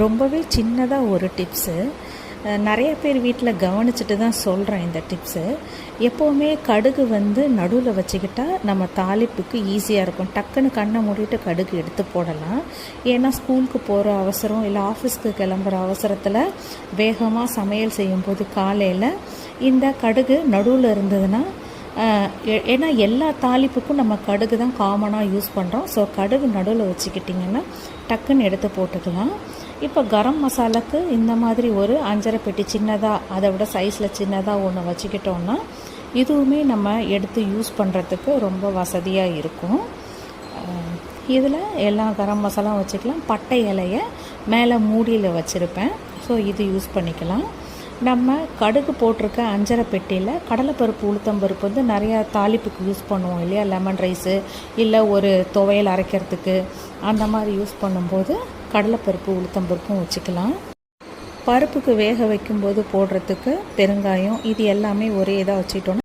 ரொம்பவே சின்னதாக ஒரு டிப்ஸு நிறைய பேர் வீட்டில் கவனிச்சுட்டு தான் சொல்கிறேன் இந்த டிப்ஸு எப்போவுமே கடுகு வந்து நடுவில் வச்சுக்கிட்டா நம்ம தாளிப்புக்கு ஈஸியாக இருக்கும். டக்குன்னு கண்ணை மூடிட்டு கடுகு எடுத்து போடலாம். ஏன்னா ஸ்கூலுக்கு போகிற அவசரம் இல்லை ஆஃபீஸ்க்கு கிளம்புற அவசரத்தில் வேகமாக சமையல் செய்யும்போது காலையில் இந்த கடுகு நடுவில் இருந்ததுன்னா ஏன்னா எல்லா தாளிப்புக்கும் நம்ம கடுகு தான் காமனாக யூஸ் பண்ணுறோம் ஸோ கடுகு நடுவில் வச்சுக்கிட்டிங்கன்னா டக்குன்னு எடுத்து போட்டுக்கலாம். இப்போ கரம் மசாலாக்கு இந்த மாதிரி ஒரு அஞ்சரை பெட்டி சின்னதாக அதை விட சைஸில் சின்னதாக ஒன்று வச்சுக்கிட்டோன்னா இதுவுமே நம்ம எடுத்து யூஸ் பண்ணுறதுக்கு ரொம்ப வசதியாக இருக்கும். இதில் எல்லா கரம் மசாலாவும் வச்சுக்கலாம். பட்டை இலையை மேலே மூடியில் வச்சுருப்பேன். ஸோ இது யூஸ் பண்ணிக்கலாம். நம்ம கடுகு போட்டிருக்க அஞ்சரை பெட்டியில் கடலைப்பருப்பு உளுத்தம்பருப்பு வந்து நிறையா தாளிப்புக்கு யூஸ் பண்ணுவோம் இல்லையா? லெமன் ரைஸு இல்லை ஒரு துவையல் அரைக்கிறதுக்கு அந்த மாதிரி யூஸ் பண்ணும்போது கடலைப்பருப்பு உளுத்தம்பருப்பும் வச்சுக்கலாம். பருப்புக்கு வேக வைக்கும்போது போடுறதுக்கு பெருங்காயம் இது எல்லாமே ஒரே இதாக வச்சுட்டோன்னா